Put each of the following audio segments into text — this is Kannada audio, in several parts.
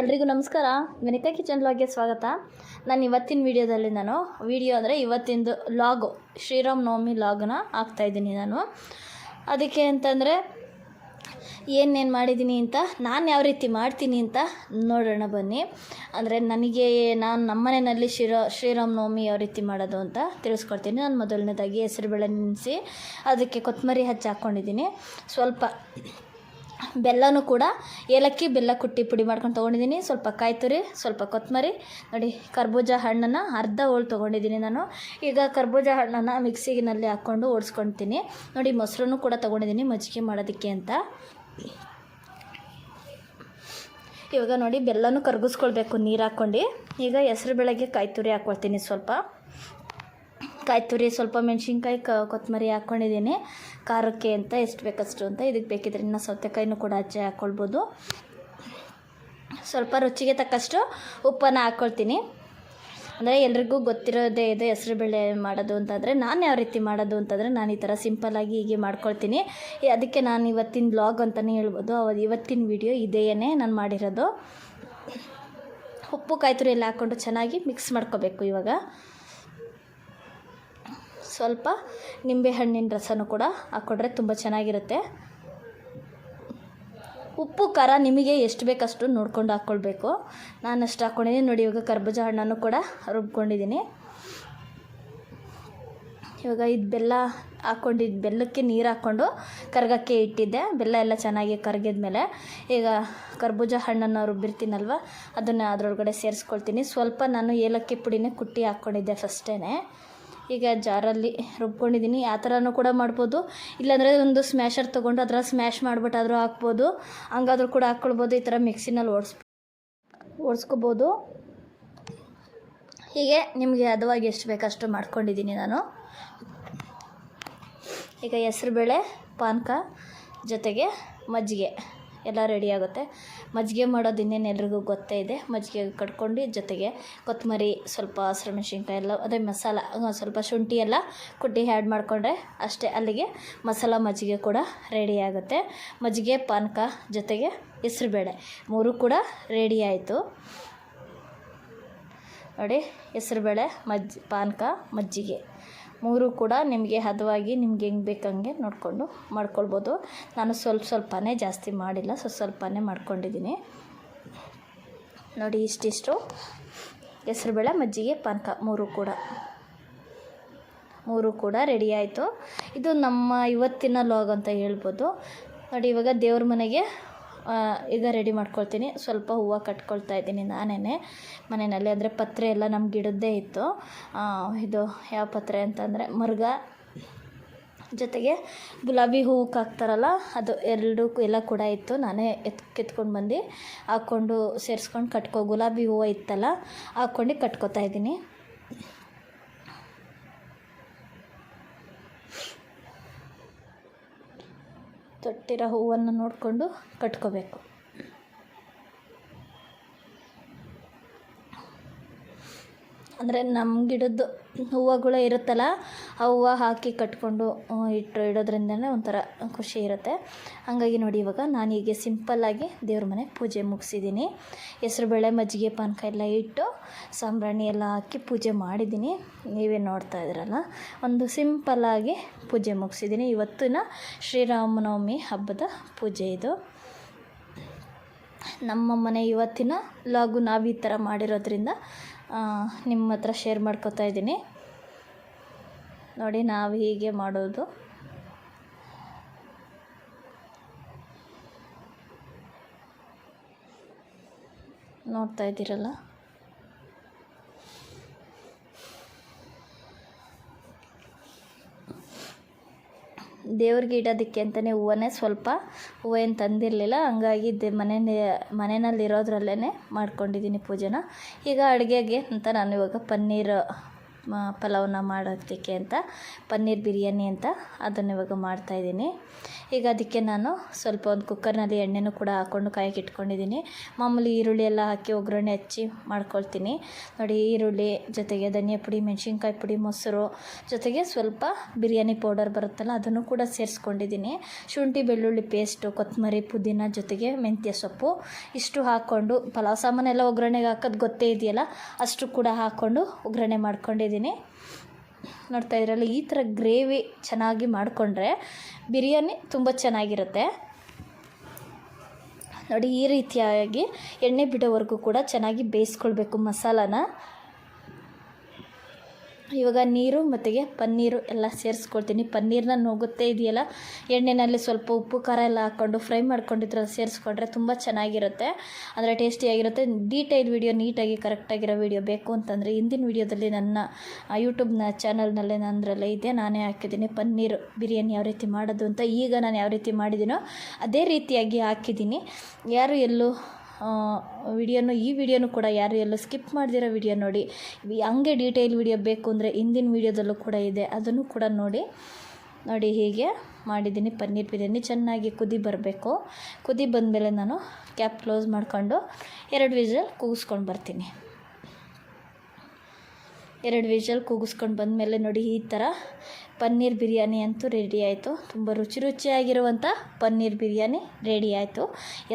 ಎಲ್ರಿಗೂ ನಮಸ್ಕಾರ. ವಿನಿಕಾ ಕಿಚನ್ ಲಾಗ್ಗೆ ಸ್ವಾಗತ. ನಾನು ಇವತ್ತಿನ ವಿಡಿಯೋದಲ್ಲಿ ನಾನು, ವೀಡಿಯೋ ಅಂದರೆ ಇವತ್ತಿಂದು ಲಾಗು, ಶ್ರೀರಾಮ್ ನವಮಿ ಲಾಗ್ನ ಹಾಕ್ತಾಯಿದ್ದೀನಿ ನಾನು. ಅದಕ್ಕೆ ಅಂತಂದರೆ, ಏನೇನು ಮಾಡಿದ್ದೀನಿ ಅಂತ, ನಾನು ಯಾವ ರೀತಿ ಮಾಡ್ತೀನಿ ಅಂತ ನೋಡೋಣ ಬನ್ನಿ. ಅಂದರೆ ನನಗೆ, ನಾನು ನಮ್ಮ ಮನೆಯಲ್ಲಿ ಶ್ರೀರಾ, ಶ್ರೀರಾಮ್ ನವಮಿ ಯಾವ ರೀತಿ ಮಾಡೋದು ಅಂತ ತಿಳಿಸ್ಕೊಡ್ತೀನಿ. ನಾನು ಮೊದಲನೇದಾಗಿ ಹೆಸರುಬೇಳೆ ನೆನೆಸಿ, ಅದಕ್ಕೆ ಕೊತ್ತಂಬರಿ ಹಚ್ಚಿ ಹಾಕ್ಕೊಂಡಿದ್ದೀನಿ ಸ್ವಲ್ಪ ಬೆಲ್ಲನೂ ಕೂಡ ಏಲಕ್ಕಿ, ಬೆಲ್ಲ ಕುಟ್ಟಿ ಪುಡಿ ಮಾಡ್ಕೊಂಡು ತೊಗೊಂಡಿದ್ದೀನಿ. ಸ್ವಲ್ಪ ಕಾಯಿ ತುರಿ, ಸ್ವಲ್ಪ ಕೊತ್ತಂಬರಿ ನೋಡಿ, ಕರ್ಬೂಜ ಹಣ್ಣನ್ನು ಅರ್ಧ ಹೋಳು ತೊಗೊಂಡಿದ್ದೀನಿ ನಾನು. ಈಗ ಕರ್ಬೂಜ ಹಣ್ಣನ್ನು ಮಿಕ್ಸಿಗಿನಲ್ಲಿ ಹಾಕ್ಕೊಂಡು ಓಡಿಸ್ಕೊಳ್ತೀನಿ ನೋಡಿ, ಮೊಸರನ್ನು ಕೂಡ ತೊಗೊಂಡಿದ್ದೀನಿ ಮಜ್ಜಿಗೆ ಮಾಡೋದಕ್ಕೆ ಅಂತ. ಇವಾಗ ನೋಡಿ, ಬೆಲ್ಲನೂ ಕರ್ಗಿಸ್ಕೊಳ್ಬೇಕು ನೀರು ಹಾಕ್ಕೊಂಡು. ಈಗ ಹೆಸ್ರು ಬೆಳಗ್ಗೆ ಕಾಯಿ ತುರಿ ಹಾಕ್ಕೊಳ್ತೀನಿ ಸ್ವಲ್ಪ. ಕಾಯಿ ತುರಿ ಸ್ವಲ್ಪ ಮೆಣಸಿನ್ಕಾಯಿ ಕ ಕೊತ್ತಂಬರಿ ಹಾಕ್ಕೊಂಡಿದ್ದೀನಿ ಖಾರಕ್ಕೆ ಅಂತ ಎಷ್ಟು ಬೇಕಷ್ಟು ಅಂತ ಇದಕ್ಕೆ ಬೇಕಿದ್ರೆ ಇನ್ನು ಸೌತೆಕಾಯಿನೂ ಕೂಡ ಹಚ್ಚಿ ಹಾಕ್ಕೊಳ್ಬೋದು ಸ್ವಲ್ಪ ರುಚಿಗೆ ತಕ್ಕಷ್ಟು ಉಪ್ಪನ್ನು ಹಾಕ್ಕೊಳ್ತೀನಿ ಅಂದರೆ ಎಲ್ರಿಗೂ ಗೊತ್ತಿರೋದೇ ಇದೆ ಹೆಸರುಬೇಳೆ ಮಾಡೋದು ಅಂತಂದರೆ ನಾನು ಯಾವ ರೀತಿ ಮಾಡೋದು ಅಂತಂದರೆ ನಾನು ಈ ಥರ ಸಿಂಪಲ್ಲಾಗಿ ಹೀಗೆ ಮಾಡ್ಕೊಳ್ತೀನಿ. ಅದಕ್ಕೆ ನಾನು ಇವತ್ತಿನ ಬ್ಲಾಗ್ ಅಂತಲೇ ಹೇಳ್ಬೋದು. ಅವ ಇವತ್ತಿನ ವಿಡಿಯೋ ಇದೆಯೇ ನಾನು ಮಾಡಿರೋದು. ಉಪ್ಪು ಕಾಯಿ ತುರಿ ಎಲ್ಲ ಹಾಕ್ಕೊಂಡು ಚೆನ್ನಾಗಿ ಮಿಕ್ಸ್ ಮಾಡ್ಕೋಬೇಕು ಇವಾಗ. ಸ್ವಲ್ಪ ನಿಂಬೆಹಣ್ಣಿನ ರಸನೂ ಕೂಡ ಹಾಕ್ಕೊಂಡ್ರೆ ತುಂಬ ಚೆನ್ನಾಗಿರುತ್ತೆ. ಉಪ್ಪು, ಖಾರ ನಿಮಗೆ ಎಷ್ಟು ಬೇಕಷ್ಟು ನೋಡ್ಕೊಂಡು ಹಾಕ್ಕೊಳ್ಬೇಕು. ನಾನು ಅಷ್ಟು ಹಾಕ್ಕೊಂಡಿದ್ದೀನಿ ನೋಡಿ, ಇವಾಗ ಕರ್ಬೂಜ ಹಣ್ಣನ್ನು ಕೂಡ ರುಬ್ಕೊಂಡಿದ್ದೀನಿ ಇವಾಗ ಇದು ಬೆಲ್ಲ ಹಾಕ್ಕೊಂಡಿದ್ದು ಬೆಲ್ಲಕ್ಕೆ ನೀರು ಹಾಕ್ಕೊಂಡು ಕರ್ಗಕ್ಕೆ ಇಟ್ಟಿದ್ದೆ. ಬೆಲ್ಲ ಎಲ್ಲ ಚೆನ್ನಾಗಿ ಕರಗಿದ ಮೇಲೆ ಈಗ ಕರ್ಬೂಜ ಹಣ್ಣನ್ನು ರುಬ್ಬಿರ್ತೀನಲ್ವ, ಅದನ್ನು ಅದರೊಳಗಡೆ ಸೇರಿಸ್ಕೊಳ್ತೀನಿ. ಸ್ವಲ್ಪ ನಾನು ಏಲಕ್ಕಿ ಪುಡಿನೇ ಕುಟ್ಟಿ ಹಾಕ್ಕೊಂಡಿದ್ದೆ ಫಸ್ಟೇ ಈಗ ಜಾರಲ್ಲಿ ರುಬ್ಕೊಂಡಿದ್ದೀನಿ. ಆ ಥರನೂ ಕೂಡ ಮಾಡ್ಬೋದು. ಇಲ್ಲಾಂದರೆ ಒಂದು ಸ್ಮ್ಯಾಶರ್ ತೊಗೊಂಡು ಅದರ ಸ್ಮ್ಯಾಶ್ ಮಾಡಿಬಿಟ್ಟಾದರೂ ಹಾಕ್ಬೋದು. ಹಂಗಾದ್ರೂ ಕೂಡ ಹಾಕ್ಕೊಳ್ಬೋದು. ಈ ಥರ ಮಿಕ್ಸಿನಲ್ಲಿ ಓಡಿಸ್ ಓಡಿಸ್ಕೋಬೋದು. ಹೀಗೆ ನಿಮಗೆ ಹದವಾಗಿ ಎಷ್ಟು ಬೇಕಷ್ಟು ಮಾಡ್ಕೊಂಡಿದ್ದೀನಿ ನಾನು. ಈಗ ಹೆಸ್ರುಬೇಳೆ ಪಾನಕ ಜೊತೆಗೆ ಮಜ್ಜಿಗೆ. ಎಲ್ಲ ರೆಡಿ ಆಗುತ್ತೆ. ಮಜ್ಜಿಗೆ ಮಾಡೋದು ಇನ್ನೇನು ಎಲ್ರಿಗೂ ಗೊತ್ತೇ ಇದೆ. ಮಜ್ಜಿಗೆ ಕಟ್ಕೊಂಡು ಜೊತೆಗೆ ಕೊತ್ತಂಬರಿ ಸ್ವಲ್ಪ ಹಸಿರು ಮೆಣಸಿನ್ಕಾಯಿ ಎಲ್ಲ, ಅದೇ ಮಸಾಲ ಸ್ವಲ್ಪ ಶುಂಠಿ ಎಲ್ಲ ಕುಟ್ಟಿ ಆ್ಯಡ್ ಮಾಡಿಕೊಂಡ್ರೆ ಅಷ್ಟೇ ಅಲ್ಲಿಗೆ ಮಸಾಲ, ಮಜ್ಜಿಗೆ ಕೂಡ ರೆಡಿ ಆಗುತ್ತೆ. ಮಜ್ಜಿಗೆ, ಪಾನಕ ಜೊತೆಗೆ ಹೆಸ್ರುಬೇಳೆ ಮೂರು ಕೂಡ ರೆಡಿ ಆಯಿತು. ನೋಡಿ, ಹೆಸ್ರುಬೇಳೆ, ಮಜ್ಜಿ, ಪಾನಕ, ಮಜ್ಜಿಗೆ. ಮೂರು ಕೂಡ ನಿಮಗೆ ಹದವಾಗಿ ನಿಮ್ಗೆ ಹೆಂಗೆ ಬೇಕಂಗೆ ನೋಡಿಕೊಂಡು ಮಾಡ್ಕೊಳ್ಬೋದು. ನಾನು ಸ್ವಲ್ಪ ಸ್ವಲ್ಪನೇ ಜಾಸ್ತಿ ಮಾಡಿಲ್ಲ, ಸ್ವಲ್ಪ ಸ್ವಲ್ಪನೇ ಮಾಡ್ಕೊಂಡಿದ್ದೀನಿ. ನೋಡಿ ಇಷ್ಟಿಷ್ಟು. ಹೆಸರುಬೇಳೆ, ಮಜ್ಜಿಗೆ, ಪಾನಕ ಮೂರು ಕೂಡ. ಮೂರು ಕೂಡ ರೆಡಿ ಆಯಿತು. ಇದು ನಮ್ಮ ಇವತ್ತಿನ ಲಾಗ್ ಅಂತ ಹೇಳ್ಬೋದು. ನೋಡಿ ಇವಾಗ ದೇವ್ರ ಮನೆಗೆ ಈಗ ರೆಡಿ ಮಾಡ್ಕೊಳ್ತೀನಿ. ಸ್ವಲ್ಪ ಹೂವು ಕಟ್ಕೊಳ್ತಾ ಇದ್ದೀನಿ ನಾನೇ ಮನೆಯಲ್ಲಿ ಅಂದರೆ ಪತ್ರೆ ಎಲ್ಲ ನಮ್ಮ ಗಿಡದ್ದೇ ಇತ್ತು. ಇದು ಯಾವ ಪತ್ರೆ ಅಂತಂದರೆ ಮರ್ಗ. ಜೊತೆಗೆ ಗುಲಾಬಿ ಹೂವಕ್ಕೆ ಹಾಕ್ತಾರಲ್ಲ, ಅದು ಎರಡು ಎಲ್ಲ ಕೂಡ ಇತ್ತು. ನಾನೇ ಎತ್, ಕಿತ್ಕೊಂಡು ಬಂದು ಹಾಕ್ಕೊಂಡು ಸೇರಿಸ್ಕೊಂಡು ಕಟ್ಕೊ, ಗುಲಾಬಿ ಹೂವು ಇತ್ತಲ್ಲ, ಹಾಕ್ಕೊಂಡು ಕಟ್ಕೋತಾ ಇದ್ದೀನಿ. ತೊಟ್ಟಿರೋ ಹೂವನ್ನು ನೋಡಿಕೊಂಡು ಕಟ್ಕೋಬೇಕು. ಅಂದರೆ ನಮ್ಮ ಗಿಡದ್ದು ಹೂವುಗಳು ಇರುತ್ತಲ್ಲ, ಆ ಹೂವು ಹಾಕಿ ಕಟ್ಕೊಂಡು ಇಟ್ಟು ಇಡೋದ್ರಿಂದನೇ ಒಂಥರ ಖುಷಿ ಇರುತ್ತೆ. ಹಾಗಾಗಿ ನೋಡಿ ಇವಾಗ ನಾನು ಹೀಗೆ ಸಿಂಪಲ್ಲಾಗಿ ದೇವ್ರ ಮನೆ ಪೂಜೆ ಮುಗಿಸಿದ್ದೀನಿ. ಹೆಸ್ರುಬೇಳೆ ಮಜ್ಜಿಗೆ ಪಾನಕ ಎಲ್ಲ ಇಟ್ಟು ಸಾಂಬ್ರಾಣಿ ಎಲ್ಲ ಹಾಕಿ ಪೂಜೆ ಮಾಡಿದ್ದೀನಿ. ನೀವೇ ನೋಡ್ತಾ ಇದ್ದೀರಲ್ಲ ಒಂದು ಸಿಂಪಲ್ಲಾಗಿ ಪೂಜೆ ಮುಗಿಸಿದ್ದೀನಿ. ಇವತ್ತಿನ ಶ್ರೀರಾಮನವಮಿ ಹಬ್ಬದ ಪೂಜೆ ಇದು. ನಮ್ಮ ಮನೆ ಇವತ್ತಿನ ಲಾಗು ನಾವು ಈ ಥರ ಮಾಡಿರೋದ್ರಿಂದ ನಿಮ್ಮ ಹತ್ರ ಶೇರ್ ಮಾಡ್ಕೋತಾ ಇದ್ದೀನಿ. ನೋಡಿ, ನಾವು ಹೀಗೆ ಮಾಡೋದು. ನೋಡ್ತಾ ಇದ್ದೀರಲ್ಲ? ದೇವ್ರಿಗೆ ಇಡೋದಕ್ಕೆ ಅಂತಲೇ ಹೂವನೇ ಸ್ವಲ್ಪ ಹೂವು ತಂದಿರಲಿಲ್ಲ ಹಂಗಾಗಿ ದೆ ಮನೆ ಮನೆಯಲ್ಲಿರೋದ್ರಲ್ಲೇ ಮಾಡ್ಕೊಂಡಿದ್ದೀನಿ ಪೂಜೆನ. ಈಗ ಅಡುಗೆಗೆ ಅಂತ ನಾನು ಇವಾಗ ಪನ್ನೀರ್ ಪಲಾವ್ನ ಮಾಡೋದಕ್ಕೆ ಅಂತ, ಪನ್ನೀರ್ ಬಿರಿಯಾನಿ ಅಂತ ಅದನ್ನು ಇವಾಗ ಮಾಡ್ತಾಯಿದ್ದೀನಿ ಈಗ ಅದಕ್ಕೆ ನಾನು ಸ್ವಲ್ಪ ಒಂದು ಕುಕ್ಕರ್ನಲ್ಲಿ ಎಣ್ಣೆನೂ ಕೂಡ ಹಾಕ್ಕೊಂಡು ಕಾಯಕ್ಕೆ ಇಟ್ಕೊಂಡಿದ್ದೀನಿ. ಮಾಮೂಲಿ ಈರುಳ್ಳಿ ಎಲ್ಲ ಹಾಕಿ ಒಗ್ಗರಣೆ ಹಚ್ಚಿ ಮಾಡ್ಕೊಳ್ತೀನಿ. ನೋಡಿ, ಈರುಳ್ಳಿ ಜೊತೆಗೆ ಧನಿಯಾ ಪುಡಿ, ಮೆಣಸಿನ್ಕಾಯಿ ಪುಡಿ, ಮೊಸರು ಜೊತೆಗೆ ಸ್ವಲ್ಪ ಬಿರಿಯಾನಿ ಪೌಡರ್ ಬರುತ್ತಲ್ಲ, ಅದನ್ನು ಕೂಡ ಸೇರಿಸ್ಕೊಂಡಿದ್ದೀನಿ. ಶುಂಠಿ, ಬೆಳ್ಳುಳ್ಳಿ ಪೇಸ್ಟು, ಕೊತ್ತಂಬರಿ, ಪುದೀನ ಜೊತೆಗೆ ಮೆಂತ್ಯ ಸೊಪ್ಪು ಇಷ್ಟು ಹಾಕ್ಕೊಂಡು, ಪಲಾವ್ ಸಾಮಾನೆಲ್ಲ ಒಗ್ಗರಣೆಗೆ ಹಾಕೋದು ಗೊತ್ತೇ ಇದೆಯಲ್ಲ, ಅಷ್ಟು ಕೂಡ ಹಾಕ್ಕೊಂಡು ಒಗ್ಗರಣೆ ಮಾಡ್ಕೊಂಡಿದ್ದೀನಿ. ನೋಡ್ತಾ ಇದ್ರಲ್ಲ ಈ ಥರ ಗ್ರೇವಿ ಚೆನ್ನಾಗಿ ಮಾಡಿಕೊಂಡ್ರೆ ಬಿರಿಯಾನಿ ತುಂಬ ಚೆನ್ನಾಗಿರುತ್ತೆ. ನೋಡಿ ಈ ರೀತಿಯಾಗಿ ಎಣ್ಣೆ ಬಿಡೋವರೆಗೂ ಕೂಡ ಚೆನ್ನಾಗಿ ಬೇಯಿಸ್ಕೊಳ್ಬೇಕು ಮಸಾಲಾನ. ಇವಾಗ ನೀರು ಮತ್ತಿಗೆ ಪನ್ನೀರು ಎಲ್ಲ ಸೇರಿಸ್ಕೊಳ್ತೀನಿ. ಪನ್ನೀರನ್ನ ನೋಗುತ್ತೆ ಇದೆಯಲ್ಲ? ಎಣ್ಣೆಯಲ್ಲಿ ಸ್ವಲ್ಪ ಉಪ್ಪು, ಖಾರ ಎಲ್ಲ ಹಾಕ್ಕೊಂಡು ಫ್ರೈ ಮಾಡ್ಕೊಂಡಿದ್ರೆ ಸೇರಿಸ್ಕೊಂಡ್ರೆ ತುಂಬ ಚೆನ್ನಾಗಿರುತ್ತೆ. ಅಂದರೆ ಟೇಸ್ಟಿಯಾಗಿರುತ್ತೆ ಡೀಟೈಲ್ ವಿಡಿಯೋ ನೀಟಾಗಿ ಕರೆಕ್ಟಾಗಿರೋ ವಿಡಿಯೋ ಬೇಕು ಅಂತಂದರೆ ಹಿಂದಿನ ವಿಡಿಯೋದಲ್ಲಿ ನನ್ನ ಯೂಟ್ಯೂಬ್ನ ಚಾನಲ್ನಲ್ಲೇ ನಂದರಲ್ಲೇ ಇದೆ. ನಾನೇ ಹಾಕಿದ್ದೀನಿ ಪನ್ನೀರು ಬಿರಿಯಾನಿ ಯಾವ ರೀತಿ ಮಾಡೋದು ಅಂತ ಈಗ ನಾನು ಯಾವ ರೀತಿ ಮಾಡಿದ್ದೀನೋ ಅದೇ ರೀತಿಯಾಗಿ ಹಾಕಿದ್ದೀನಿ. ಯಾರು ಎಲ್ಲೂ ವಿಡಿಯೋನು, ಈ ವಿಡಿಯೋನು ಕೂಡ ಯಾರು ಎಲ್ಲೂ ಸ್ಕಿಪ್ ಮಾಡಿದಿರೋ ವಿಡಿಯೋ ನೋಡಿ. ಹಂಗೆ ಡೀಟೇಲ್ ವಿಡಿಯೋ ಬೇಕು ಅಂದರೆ ಹಿಂದಿನ ವಿಡಿಯೋದಲ್ಲೂ ಕೂಡ ಇದೆ. ಅದನ್ನು ಕೂಡ ನೋಡಿ. ನೋಡಿ ಹೀಗೆ ಮಾಡಿದ್ದೀನಿ. ಪನ್ನೀರ್ ಬಿರಿಯಾನಿ ಚೆನ್ನಾಗಿ ಕುದಿ ಬರಬೇಕು. ಕುದಿ ಬಂದಮೇಲೆ ನಾನು ಕ್ಯಾಪ್ ಕ್ಲೋಸ್ ಮಾಡ್ಕೊಂಡು ಎರಡು ವಿಸಲ್ ಕೂಗಿಸ್ಕೊಂಡು ಬರ್ತೀನಿ. ಎರಡು ವಿಷಲ್ ಕೂಗಿಸ್ಕೊಂಡು ಬಂದಮೇಲೆ ನೋಡಿ ಈ ಥರ ಪನ್ನೀರ್ ಬಿರಿಯಾನಿ ಅಂತೂ ರೆಡಿ ಆಯಿತು. ತುಂಬ ರುಚಿ ರುಚಿಯಾಗಿರುವಂಥ ಪನ್ನೀರ್ ಬಿರಿಯಾನಿ ರೆಡಿ ಆಯಿತು.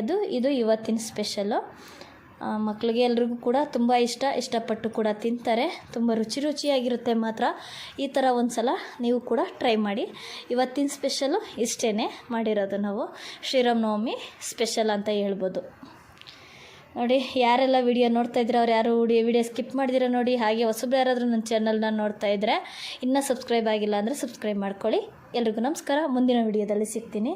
ಇದು ಇದು ಇವತ್ತಿನ ಸ್ಪೆಷಲ್ಲು ಮಕ್ಕಳಿಗೆ ಎಲ್ರಿಗೂ ಕೂಡ ತುಂಬ ಇಷ್ಟ, ಇಷ್ಟಪಟ್ಟು ಕೂಡ ತಿಂತಾರೆ. ತುಂಬ ರುಚಿ ರುಚಿಯಾಗಿರುತ್ತೆ ಮಾತ್ರ. ಈ ಥರ ಒಂದು ಸಲ ನೀವು ಕೂಡ ಟ್ರೈ ಮಾಡಿ. ಇವತ್ತಿನ ಸ್ಪೆಷಲು ಇಷ್ಟೇ ಮಾಡಿರೋದು ನಾವು. ಶ್ರೀರಾಮನವಮಿ ಸ್ಪೆಷಲ್ ಅಂತ ಹೇಳ್ಬೋದು. ನೋಡಿ, ಯಾರೆಲ್ಲ ವಿಡಿಯೋ ನೋಡ್ತಾ ಇದ್ರೆ ಅವ್ರು ಯಾರು ವಿಡಿಯೋ ಸ್ಕಿಪ್ ಮಾಡಿದಿರೋ ನೋಡಿ, ಹಾಗೆ ಹೊಸಬ್ರು ಯಾರಾದರೂ ನನ್ನ ಚಾನಲ್ನ ನೋಡ್ತಾ ಇದ್ದರೆ ಇನ್ನೂ ಸಬ್ಸ್ಕ್ರೈಬ್ ಆಗಿಲ್ಲ ಅಂದರೆ ಸಬ್ಸ್ಕ್ರೈಬ್ ಮಾಡ್ಕೊಳ್ಳಿ. ಎಲ್ರಿಗೂ ನಮಸ್ಕಾರ. ಮುಂದಿನ ವಿಡಿಯೋದಲ್ಲಿ ಸಿಗ್ತೀನಿ.